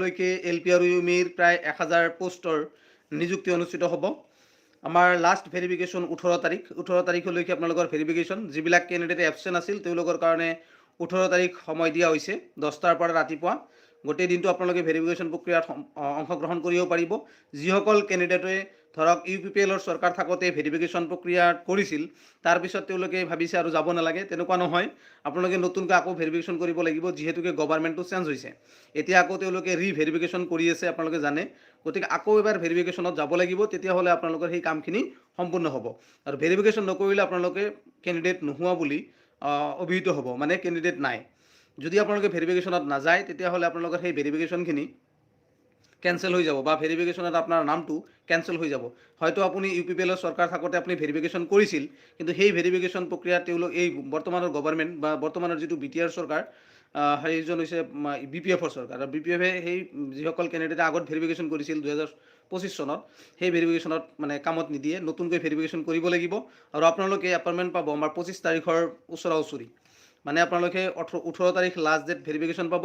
লৈকে L P R ইউমিৰ প্ৰায় এক হাজাৰ পোষ্টৰ নিযুক্তি অনুষ্ঠিত হ'ব। আমাৰ লাষ্ট ভেৰিফিকেশ্যন ওঠৰ তাৰিখ। ওঠৰ তাৰিখলৈকে আপোনালোকৰ ভেৰিফিকেশ্যন যিবিলাক কেণ্ডিডেট এবচেণ্ট আছিল, তেওঁলোকৰ কাৰণে ওঠৰ তাৰিখ সময় দিয়া হৈছে। দহটাৰ পৰা ৰাতিপুৱা। গোটেই দিনটো আপোনালোকে ভেৰিফিকেশ্যন প্ৰক্ৰিয়াত অংশগ্ৰহণ কৰিব পাৰিব। যিসকল কেণ্ডিডেটে ধৰক ইউ পি পি এলৰ চৰকাৰ থাকোঁতে ভেৰিফিকেশ্যন প্ৰক্ৰিয়া কৰিছিল তাৰপিছত তেওঁলোকে ভাবিছে আৰু যাব নালাগে। তেনেকুৱা নহয়। আপোনালোকে নতুনকৈ আকৌ ভেৰিফিকেশ্যন কৰিব লাগিব, যিহেতুকে গভৰ্ণমেণ্টটো চেঞ্জ হৈছে। এতিয়া আকৌ তেওঁলোকে ৰি ভেৰিফিকেশ্যন কৰি আছে, আপোনালোকে জানে। গতিকে আকৌ এবাৰ ভেৰিফিকেশ্যনত যাব লাগিব, তেতিয়াহ'লে আপোনালোকৰ সেই কামখিনি সম্পূৰ্ণ হ'ব। আৰু ভেৰিফিকেশ্যন নকৰিলে আপোনালোকে কেণ্ডিডেট নোহোৱা বুলি অভিহিত হ'ব। মানে কেণ্ডিডেট নাই। যদি আপোনালোকে ভেৰিফিকেশ্যনত নাযায়, তেতিয়াহ'লে আপোনালোকৰ সেই ভেৰিফিকেশ্যনখিনি কেঞ্চেল হৈ যাব বা ভেৰিফিকেশ্যনত আপোনাৰ নামটো কেঞ্চেল হৈ যাব। হয়তো আপুনি ইউ পি পি এলৰ চৰকাৰ থাকোঁতে আপুনি ভেৰিফিকেশ্যন কৰিছিল, কিন্তু সেই ভেৰিফিকেশ্যন প্ৰক্ৰিয়া তেওঁলোক এই বৰ্তমানৰ গভৰ্ণমেণ্ট বা বৰ্তমানৰ যিটো বি টি আৰ চৰকাৰ সেইজন হৈছে বি পি এফৰ চৰকাৰ। আৰু বি পি এফে সেই যিসকল কেণ্ডিডেটে আগত ভেৰিফিকেশ্যন কৰিছিল দুহেজাৰ পঁচিছ চনত, সেই ভেৰিফিকেশ্যনত মানে কামত নিদিয়ে, নতুনকৈ ভেৰিফিকেশ্যন কৰিব লাগিব। আৰু আপোনালোকে এপইণ্টমেণ্ট পাব আমাৰ পঁচিছ তাৰিখৰ ওচৰা ওচৰি মানে আপোনালোকে ওঠৰ তাৰিখ লাষ্ট ডেট ভেৰিফিকেশ্যন পাব।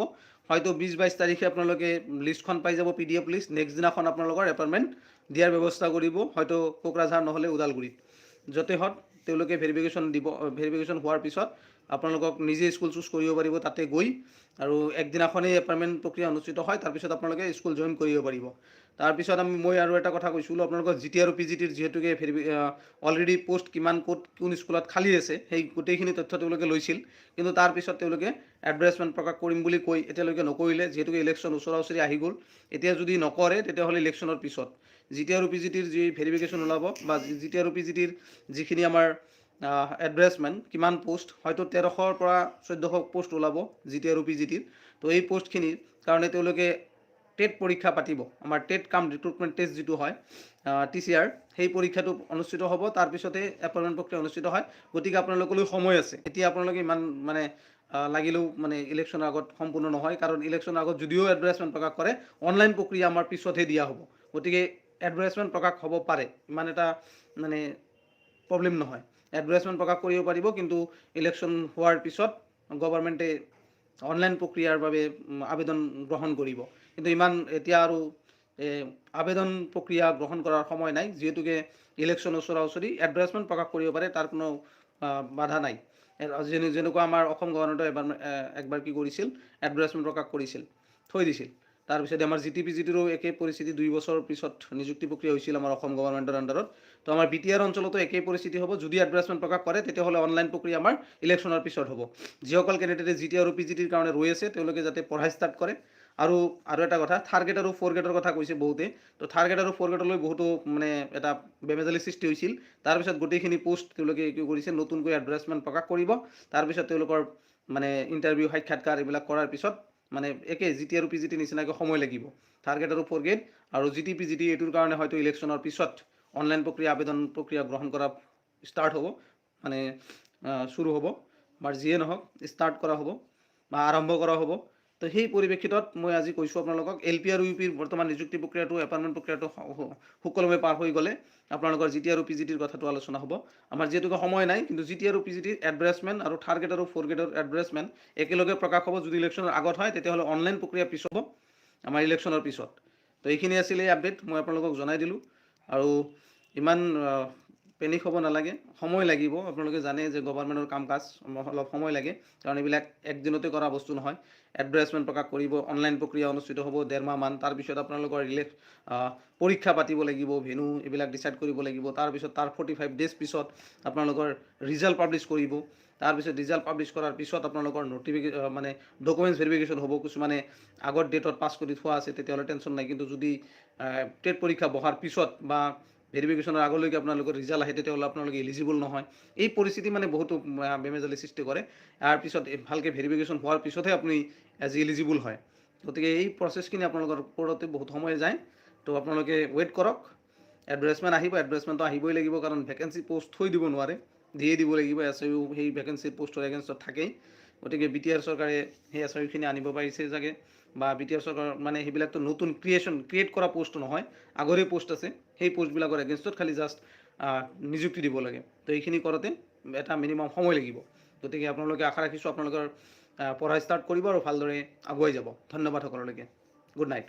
হয়তো বিছ বাইছ তাৰিখে আপোনালোকে লিষ্টখন পাই যাব P D F list next দিনাখন আপোনালোকৰ এপইণ্টমেণ্ট দিয়াৰ ব্যৱস্থা কৰিব। হয়তো কোকৰাঝাৰ নহ'লে ওদালগুৰিত য'তে হওক, তেওঁলোকে ভেৰিফিকেশ্যন দিব ভেৰিফিকেশ্যন হোৱাৰ পিছত আপোনালোকক নিজে স্কুল চুজ কৰিব পাৰিব, তাতে গৈ আৰু একদিনাখনেই এপইণ্টমেণ্ট প্ৰক্ৰিয়া অনুষ্ঠিত হয়, তাৰপিছত আপোনালোকে স্কুল জইন কৰিব পাৰিব। তাৰপিছত আমি, মই আৰু এটা কথা কৈছিলোঁ আপোনালোকৰ জি টি আৰু পি জি টিৰ যিহেতুকে ভেৰিফি অলৰেডি পোষ্ট কিমান ক'ত, কোন স্কুলত খালী আছে, সেই গোটেইখিনি তথ্য তেওঁলোকে লৈছিল। কিন্তু তাৰপিছত তেওঁলোকে এডভাৰ্টাইজমেণ্ট প্ৰকাশ কৰিম বুলি কৈ এতিয়ালৈকে নকৰিলে, যিহেতুকে ইলেকশ্যন ওচৰা ওচৰি আহি গ'ল, এতিয়া যদি নকৰে, তেতিয়াহ'লে ইলেকশ্যনৰ পিছত। জি টি আৰু পি জি টিৰ যি ভেৰিফিকেশ্যন ওলাব বা জি টি আৰু পি জি টিৰ যিখিনি আমাৰ এডভাৰ্টাইজমেণ্ট কিমান পোষ্ট হয়তো তেৰশৰ পৰা চৈধ্যশ পোষ্ট ওলাব জি টি আৰু পি জি টিৰ তো এই পোষ্টখিনিৰ কাৰণে তেওঁলোকে টেট পৰীক্ষা পাতিব। আমাৰ টেট কাম ৰিক্ৰুটমেণ্ট টেষ্ট যিটো হয় টি চি আৰ সেই পৰীক্ষাটো অনুষ্ঠিত হ'ব। তাৰপিছতে এপইণ্টমেণ্ট প্ৰক্ৰিয়া অনুষ্ঠিত হয়। গতিকে আপোনালোকলৈ সময় আছে। এতিয়া আপোনালোকে ইমান মানে লাগিলেও মানে ইলেকশ্যনৰ আগত সম্পূৰ্ণ নহয়। কাৰণ ইলেকশ্যনৰ আগত যদিও এডভাৰ্টাইজমেণ্ট প্ৰকাশ কৰে অনলাইন প্ৰক্ৰিয়া আমাৰ পিছতহে দিয়া হ'ব। গতিকে এডভাৰ্টাইজমেণ্ট প্ৰকাশ হ'ব পাৰে। ইমান এটা মানে প্ৰব্লেম নহয়। এডভাৰ্টাইজমেণ্ট প্ৰকাশ কৰিব পাৰিব, কিন্তু ইলেকশ্যন হোৱাৰ পিছত গভৰ্ণমেণ্টে অনলাইন প্ৰক্ৰিয়াৰ বাবে আবেদন গ্ৰহণ কৰিব। কিন্তু ইমান এতিয়া আৰু আবেদন প্ৰক্ৰিয়া গ্ৰহণ কৰাৰ সময় নাই, যিহেতুকে ইলেকশ্যন ওচৰা ওচৰি এডভাৰ্টাইজমেণ্ট প্ৰকাশ কৰিব পাৰে, তাৰ কোনো বাধা নাই। যেনেকুৱা আমাৰ অসম গভৰ্ণমেণ্টে এবাৰ একবাৰ কি কৰিছিল এডভাৰ্টাইজমেণ্ট প্ৰকাশ কৰিছিল, থৈ দিছিল। তাৰপিছতে আমাৰ জি টি পি জি টিৰো একেই পৰিস্থিতি, দুই বছৰ পিছত নিযুক্তি প্ৰক্ৰিয়া হৈছিল আমাৰ অসম গভৰ্ণমেণ্টৰ আণ্ডাৰত তো। আমাৰ বি টি আৰ অঞ্চলতো একেই পৰিস্থিতি হ'ব। যদি এডভাৰ্টাইজমেণ্ট প্ৰকাশ কৰে, তেতিয়াহ'লে অনলাইন প্ৰক্ৰিয়া আমাৰ ইলেকশ্যনৰ পিছত হ'ব। যিসকল কেণ্ডিডেটে জি টি আৰু পি জি টিৰ কাৰণে ৰৈ আছে, তেওঁলোকে যাতে পঢ়া ষ্টাৰ্ট কৰে। আৰু আৰু এটা কথা থাৰ্ড গ্ৰেড আৰু ফ'ৰ কথা কৈছে বহুতে। তো থাৰ্ড গ্ৰেড আৰু ফ'ৰ গ্ৰেডলৈ বহুতো মানে এটা বেমেজালি সৃষ্টি হৈছিল। তাৰপিছত গোটেইখিনি পোষ্ট তেওঁলোকে কি কৰিছে, নতুনকৈ এডভাৰ্টাইজমেণ্ট প্ৰকাশ কৰিব। তাৰপিছত তেওঁলোকৰ মানে ইণ্টাৰভিউ সাক্ষাৎকাৰ এইবিলাক কৰাৰ পিছত মানে একে জি টি আৰু পি জি টি নিচিনাকৈ সময় লাগিব। থাৰ্ড গ্ৰেড আৰু ফ'ৰ গ্ৰেড আৰু জি টি পি জি টি এইটোৰ কাৰণে হয়তো ইলেকশ্যনৰ পিছত অনলাইন প্ৰক্ৰিয়া, আবেদন প্ৰক্ৰিয়া গ্ৰহণ কৰা ষ্টাৰ্ট হ'ব। মানে চুৰু হ'ব। বা যিয়ে নহওক ষ্টাৰ্ট কৰা হ'ব বা আৰম্ভ কৰা হ'ব। তো সেই পৰিপ্ৰেক্ষিতত মই আজি কৈছোঁ আপোনালোকক এল পি আৰু ইউ পিৰ বৰ্তমান নিযুক্তি প্ৰক্ৰিয়াটো এপইণ্টমেণ্ট প্ৰক্ৰিয়াটো সুকলমে পাৰ হৈ গ'লে আপোনালোকৰ জি টি আৰু পি জি টিৰ কথাটো আলোচনা হ'ব। আমাৰ যিহেতুকে সময় নাই, কিন্তু জি টি আৰু পি জি টিৰ এডভাৰ্টাইজমেণ্ট আৰু থাৰ্ড গ্ৰেড আৰু ফ'ৰ গ্ৰেডৰ এডভাৰ্টাইজমেণ্ট একেলগে প্ৰকাশ হ'ব। যদি ইলেকশ্যনৰ আগত হয়, তেতিয়াহ'লে অনলাইন প্ৰক্ৰিয়া পিছত হ'ব, আমাৰ ইলেকশ্যনৰ পিছত। তো এইখিনি আছিলে এই আপডেট মই আপোনালোকক জনাই দিলোঁ। আৰু ইমান পেনিক হ'ব নালাগে। সময় লাগিব। আপোনালোকে জানে যে গভৰ্ণমেণ্টৰ কাম কাজ অলপ সময় লাগে। কাৰণ এইবিলাক একদিনতে কৰা বস্তু নহয়। এডভাৰ্টাইজমেণ্ট প্ৰকাশ কৰিব অনলাইন প্ৰক্ৰিয়া অনুষ্ঠিত হ'ব ডেৰমাহ মান। তাৰপিছত আপোনালোকৰ ৰিলেক্স পৰীক্ষা পাতিব লাগিব, ভেনু এইবিলাক ডিচাইড কৰিব লাগিব। তাৰপিছত তাৰ ফৰ্টি ফাইভ ডেজ পিছত আপোনালোকৰ ৰিজাল্ট পাব্লিছ কৰিব। তাৰপিছত ৰিজাল্ট পাব্লিছ কৰাৰ পিছত আপোনালোকৰ নটিফিকে মানে ডকুমেণ্টছ ভেৰিফিকেশ্যন হ'ব। কিছুমানে আগৰ ডেটত পাছ কৰি থোৱা আছে, তেতিয়াহ'লে টেনশ্যন নাই। কিন্তু যদি টেট পৰীক্ষা বহাৰ পিছত বা ভেৰিফিকেশ্যনৰ আগলৈকে আপোনালোকৰ ৰিজাল্ট আহে তেতিয়াহ'লে আপোনালোকে এলিজিবল নহয়। এই পৰিস্থিতি মানে বহুতো বেমেজালি সৃষ্টি কৰে। ইয়াৰ পিছত ভালকৈ ভেৰিফিকেশ্যন হোৱাৰ পিছতহে আপুনি এজ এলিজিবল হয়। গতিকে এই প্ৰচেছখিনি আপোনালোকৰ ওপৰতে বহুত সময় যায়। তো আপোনালোকে ৱেইট কৰক। এডভাৰ্টাইজমেণ্ট আহিব এডভাৰ্টাইজমেণ্টটো আহিবই লাগিব, কাৰণ ভেকেঞ্চি পষ্ট থৈ দিব নোৱাৰে। দিয়ে দিব লাগিব এছ ইউ সেই ভেকেঞ্চিৰ পষ্টৰ এগেইনষ্টত থাকেই। গতিকে বি টি আৰ চৰকাৰে সেই এছ ইউখিনি আনিব পাৰিছে চাগে। বা বি টি আৰ চৰকাৰ মানে সেইবিলাকতো নতুন ক্ৰিয়েশ্যন ক্ৰিয়েট কৰা পষ্ট নহয়। আগৰে পষ্ট আছে, সেই পষ্টবিলাকৰ এগেইনষ্টত খালি জাষ্ট নিযুক্তি দিব লাগে। তো এইখিনি কৰোঁতে এটা মিনিমাম সময় লাগিব। গতিকে আপোনালোকে আশা ৰাখিছোঁ আপোনালোকৰ পঢ়া ষ্টাৰ্ট কৰিব আৰু ভালদৰে আগুৱাই যাব। ধন্যবাদ সকলোলৈকে। Good night